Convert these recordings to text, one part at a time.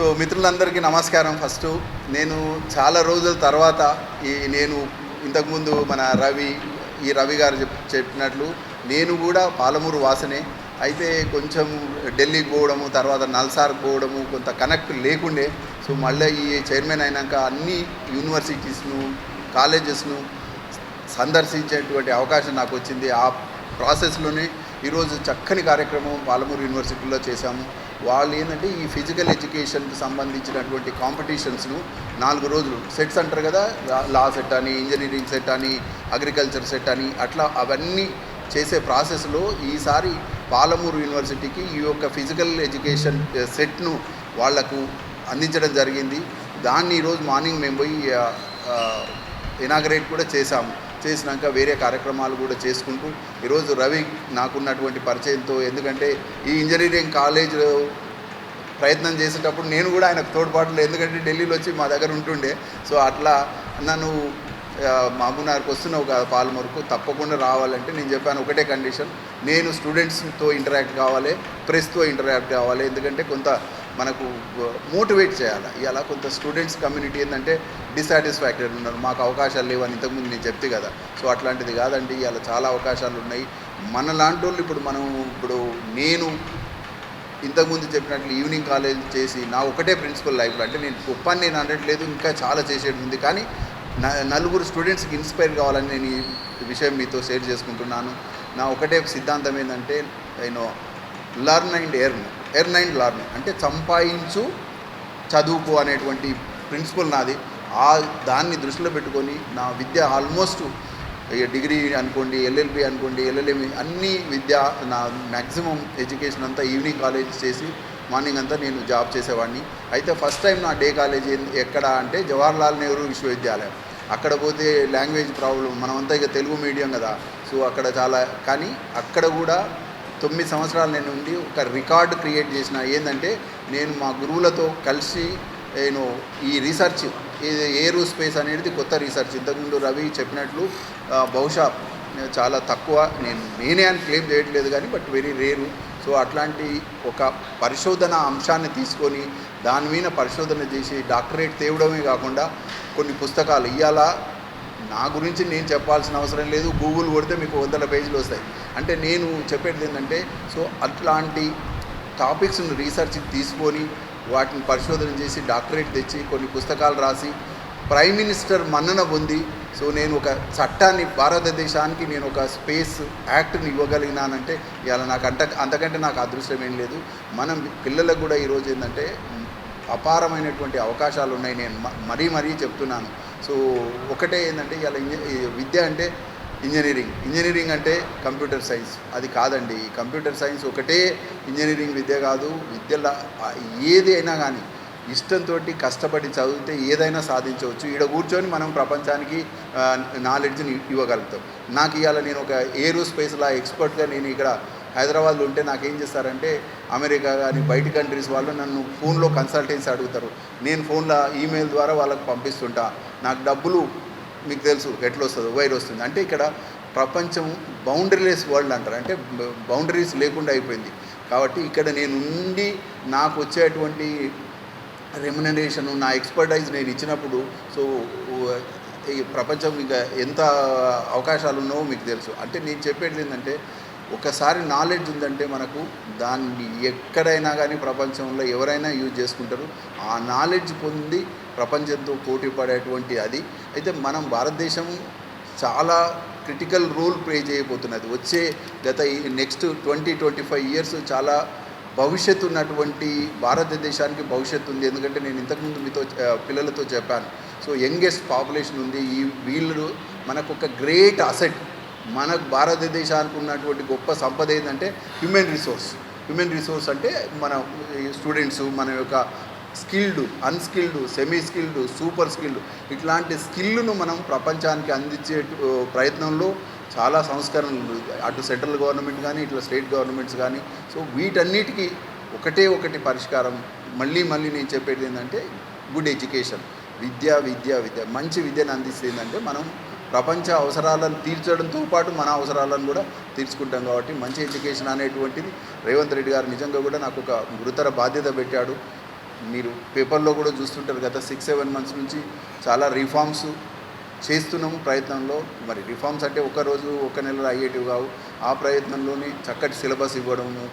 So మిత్రులందరికీ నమస్కారం. First నేను చాలా రోజుల తర్వాత ఈ నేను ఇంతకుముందు మన రవి ఈ రవి గారు చెప్ చెప్పినట్లు నేను కూడా పాలమూరు వాసనే. అయితే కొంచెం ఢిల్లీకి పోవడము తర్వాత నల్సార్కి పోవడము కొంత కనెక్ట్ లేకుండే. సో మళ్ళీ ఈ చైర్మన్ అయినాక అన్ని యూనివర్సిటీస్ను కాలేజెస్ను సందర్శించేటువంటి అవకాశం నాకు వచ్చింది ఆ ప్రాసెస్లోనే ఈరోజు చక్కని కార్యక్రమం పాలమూరు యూనివర్సిటీలో చేశాము. వాళ్ళు ఏంటంటే ఈ ఫిజికల్ ఎడ్యుకేషన్కి సంబంధించినటువంటి కాంపిటీషన్స్ను నాలుగు రోజులు సెట్స్ అంటారు కదా లా- సెట్ అని ఇంజనీరింగ్ సెట్ అని అగ్రికల్చర్ సెట్ అని అట్లా అవన్నీ చేసే ప్రాసెస్లో ఈసారి పాలమూరు యూనివర్సిటీకి ఈ యొక్క ఫిజికల్ ఎడ్యుకేషన్ సెట్ను వాళ్ళకు అందించడం జరిగింది. దాన్ని ఈరోజు మార్నింగ్ మేము పోయి eh, eh, ఇనాగరేట్ కూడా చేశాము. చేసినాక వేరే కార్యక్రమాలు కూడా చేసుకుంటూ ఈరోజు రవి నాకున్నటువంటి పరిచయంతో ఎందుకంటే ఈ ఇంజనీరింగ్ కాలేజ్ ప్రయత్నం చేసేటప్పుడు నేను కూడా ఆయనకు తోడ్పాటులో ఎందుకంటే ఢిల్లీలో వచ్చి మా దగ్గర ఉంటుండే. సో అట్లా నన్ను ఆ, వస్తున్నావు కదా పాలమూరుకు తప్పకుండా రావాలంటే నేను చెప్పాను ఒకటే కండిషన్. నేను స్టూడెంట్స్తో ఇంటరాక్ట్ కావాలి ప్రెస్తో ఇంటరాక్ట్ కావాలి. ఎందుకంటే కొంత మనకు మోటివేట్ చేయాలి? ఇలా కొంత స్టూడెంట్స్ కమ్యూనిటీ ఏంటంటే డిసాటిస్ఫాక్టరీ ఉన్నారు. మాకు అవకాశాలు లేవని ఇంతకుముందు నేను చెప్తే కదా. సో అట్లాంటిది కాదండి. ఇలా చాలా అవకాశాలు ఉన్నాయి. మన లాంటి వాళ్ళు ఇప్పుడు మనం ఇప్పుడు నేను ఇంతకుముందు చెప్పినట్లు ఈవినింగ్ కాలేజ్ చేసి నా ఒకటే ప్రిన్సిపల్ లైఫ్లో అంటే నేను గొప్ప నేను అనట్లేదు ఇంకా చాలా చేసేది ఉంది. కానీ నా నలుగురు స్టూడెంట్స్కి ఇన్స్పైర్ కావాలని నేను ఈ విషయం మీతో షేర్ చేసుకుంటున్నాను. నా ఒకటే సిద్ధాంతం ఏంటంటే నేను learn and earn earn and learn అంటే సంపాదించు చదువుకో అనేటువంటి ప్రిన్సిపల్ నాది. ఆ దాన్ని దృష్టిలో పెట్టుకొని నా విద్య ఆల్మోస్ట్ ఇక డిగ్రీ అనుకోండి ఎల్ఎల్బి అనుకోండి ఎల్ఎల్ఎం అన్ని విద్య నా మ్యాక్సిమం ఎడ్యుకేషన్ అంతా ఈవినింగ్ కాలేజ్ చేసి మార్నింగ్ అంతా నేను జాబ్ చేసేవాడిని. అయితే ఫస్ట్ టైం నా డే కాలేజ్ ఎక్కడ అంటే జవహర్లాల్ నెహ్రూ విశ్వవిద్యాలయం. అక్కడ పోతే లాంగ్వేజ్ ప్రాబ్లం మనమంతా ఇక తెలుగు మీడియం కదా. సో అక్కడ చాలా కానీ అక్కడ కూడా తొమ్మిది సంవత్సరాలు నేను ఉండి ఒక రికార్డు క్రియేట్ చేసిన ఏంటంటే నేను మా గురువులతో కలిసి నేను ఈ రీసెర్చ్ ఇది ఏరో స్పేస్ అనేది కొత్త రీసెర్చ్. ఇంతకుముందు రవి చెప్పినట్లు బహుశా చాలా తక్కువ నేను నేనే అని క్లెయిమ్ చేయట్లేదు కానీ బట్ వెరీ రేరు. సో అట్లాంటి ఒక పరిశోధన అంశాన్ని తీసుకొని దాని మీద పరిశోధన చేసి డాక్టరేట్ తేవడమే కాకుండా కొన్ని పుస్తకాలు ఇవాళ నా గురించి నేను చెప్పాల్సిన అవసరం లేదు. గూగుల్ కొడితే మీకు వందల పేజీలు వస్తాయి. అంటే నేను చెప్పేది ఏంటంటే సో అట్లాంటి టాపిక్స్ని రీసెర్చ్ తీసుకొని వాటిని పరిశోధన చేసి డాక్టరేట్ తెచ్చి కొన్ని పుస్తకాలు రాసి ప్రైమ్ మినిస్టర్ మన్నన పొంది సో నేను ఒక చట్టాన్ని భారతదేశానికి నేను ఒక స్పేస్ యాక్ట్ని ఇవ్వగలిగినానంటే ఇవాళ నాకు అంత అంతకంటే నాకు అదృష్టం ఏం లేదు. మనం పిల్లలకు కూడా ఈరోజు ఏంటంటే అపారమైనటువంటి అవకాశాలు ఉన్నాయి నేను మరీ మరీ చెప్తున్నాను. సో ఒకటే ఏంటంటే ఇవాళ విద్య అంటే ఇంజనీరింగ్. ఇంజనీరింగ్ అంటే కంప్యూటర్ సైన్స్. అది కాదండి. కంప్యూటర్ సైన్స్ ఒకటే ఇంజనీరింగ్ విద్య కాదు. విద్యలో ఏది అయినా కానీ ఇష్టంతో కష్టపడి చదివితే ఏదైనా సాధించవచ్చు. ఈడ కూర్చొని మనం ప్రపంచానికి నాలెడ్జ్ని ఇవ్వగలుగుతాం. నాకు ఇవాళ నేను ఒక ఏరోస్పేస్లా ఎక్స్పర్ట్గా నేను ఇక్కడ హైదరాబాద్లో ఉంటే నాకేం చేస్తారంటే అమెరికా కానీ బయట కంట్రీస్ వాళ్ళు నన్ను ఫోన్లో కన్సల్టెన్సీ అడుగుతారు. నేను ఫోన్లో ఈమెయిల్ ద్వారా వాళ్ళకి పంపిస్తుంటా. నాకు డబ్బులు మీకు తెలుసు ఎట్లా వస్తుందో వైర్ వస్తుంది. అంటే ఇక్కడ ప్రపంచం బౌండరీలెస్ వరల్డ్ అంటారు. అంటే బౌండరీస్ లేకుండా అయిపోయింది. కాబట్టి ఇక్కడ నేను ఉండి నాకు వచ్చేటువంటి రెమ్యునరేషన్ నా ఎక్స్పర్టైజ్ నేను ఇచ్చినప్పుడు సో ఈ ప్రపంచం ఇంకా ఎంత అవకాశాలు ఉన్నావో మీకు తెలుసు. అంటే నేను చెప్పేది ఏంటంటే ఒకసారి నాలెడ్జ్ ఉందంటే మనకు దాన్ని ఎక్కడైనా కానీ ప్రపంచంలో ఎవరైనా యూజ్ చేసుకుంటారు. ఆ నాలెడ్జ్ పొంది ప్రపంచంతో పోటీ పడేటువంటి అది. అయితే మనం భారతదేశం చాలా క్రిటికల్ రోల్ ప్లే చేయబోతున్నది. వచ్చే గత next twenty twenty five years చాలా భవిష్యత్తు ఉన్నటువంటి భారతదేశానికి భవిష్యత్తు ఉంది. ఎందుకంటే నేను ఇంతకుముందు మీతో పిల్లలతో చెప్పాను. సో యంగెస్ట్ పాపులేషన్ ఉంది. ఈ వీళ్ళు మనకు ఒక గ్రేట్ అసెట్ మనకు భారతదేశానికి ఉన్నటువంటి గొప్ప సంపద ఏంటంటే హ్యూమన్ రిసోర్స్ హ్యూమన్ రిసోర్స్ అంటే మన స్టూడెంట్స్ మన యొక్క skilled unskilled semi skilled super skilled ఇట్లాంటి స్కిల్ను మనం ప్రపంచానికి అందించే ప్రయత్నంలో చాలా సంస్కరణలు అటు సెంట్రల్ గవర్నమెంట్ కానీ ఇట్లా స్టేట్ గవర్నమెంట్స్ కానీ సో వీటన్నిటికీ ఒకటే ఒకటి పరిష్కారం. మళ్ళీ మళ్ళీ నేను చెప్పేది ఏంటంటే గుడ్ ఎడ్యుకేషన్ విద్య విద్య విద్య. మంచి విద్యను అందిస్తే ఏంటంటే మనం ప్రపంచ అవసరాలను తీర్చడంతో పాటు మన అవసరాలను కూడా తీర్చుకుంటాం కాబట్టి మంచి ఎడ్యుకేషన్ అనేటువంటిది రేవంత్ రెడ్డి గారు నిజంగా కూడా నాకు ఒక గురుతర బాధ్యత పెట్టాడు. మీరు పేపర్లో కూడా చూస్తుంటారు గత సిక్స్ సెవెన్ మంత్స్ నుంచి చాలా రిఫార్మ్స్ చేస్తున్నాము ప్రయత్నంలో. మరి రిఫార్మ్స్ అంటే ఒక రోజు ఒక నెలలో అయ్యేటివి కావు. ఆ ప్రయత్నంలోనే చక్కటి సిలబస్ ఇవ్వడము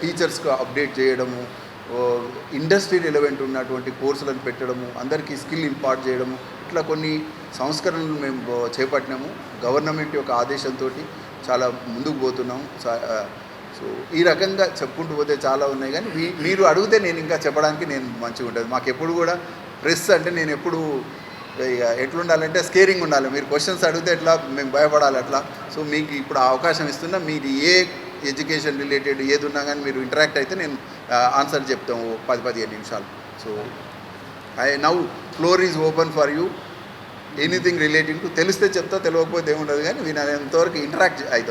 టీచర్స్కు అప్డేట్ చేయడము ఇండస్ట్రీ రిలవెంట్ ఉన్నటువంటి కోర్సులను పెట్టడము అందరికీ స్కిల్ ఇంపార్ట్ చేయడము ఇట్లా కొన్ని సంస్కరణలు మేము చేపట్టినాము. గవర్నమెంట్ యొక్క ఆదేశంతో చాలా ముందుకు పోతున్నాము. సో ఈ రకంగా చెప్పుకుంటూ పోతే చాలా ఉన్నాయి. కానీ మీ మీరు అడిగితే నేను ఇంకా చెప్పడానికి నేను మంచిగా ఉంటుంది మాకు ఎప్పుడు కూడా ప్రెస్ అంటే నేను ఎప్పుడు ఇక ఎట్లుండాలంటే స్కేరింగ్ ఉండాలి. మీరు క్వశ్చన్స్ అడిగితే ఎట్లా మేము భయపడాలి అట్లా. సో మీకు ఇప్పుడు అవకాశం ఇస్తున్నా మీరు ఏ ఎడ్యుకేషన్ రిలేటెడ్ ఏది ఉన్నా కానీ మీరు ఇంటరాక్ట్ అయితే నేను ఆన్సర్ చెప్తాము. పది పదిహేను నిమిషాలు. So I now floor is open for you. Anything relating to తెలిస్తే చెప్తా తెలియకపోతే ఏముండదు కానీ వినేంతవరకు ఇంటరాక్ట్ అవుతాం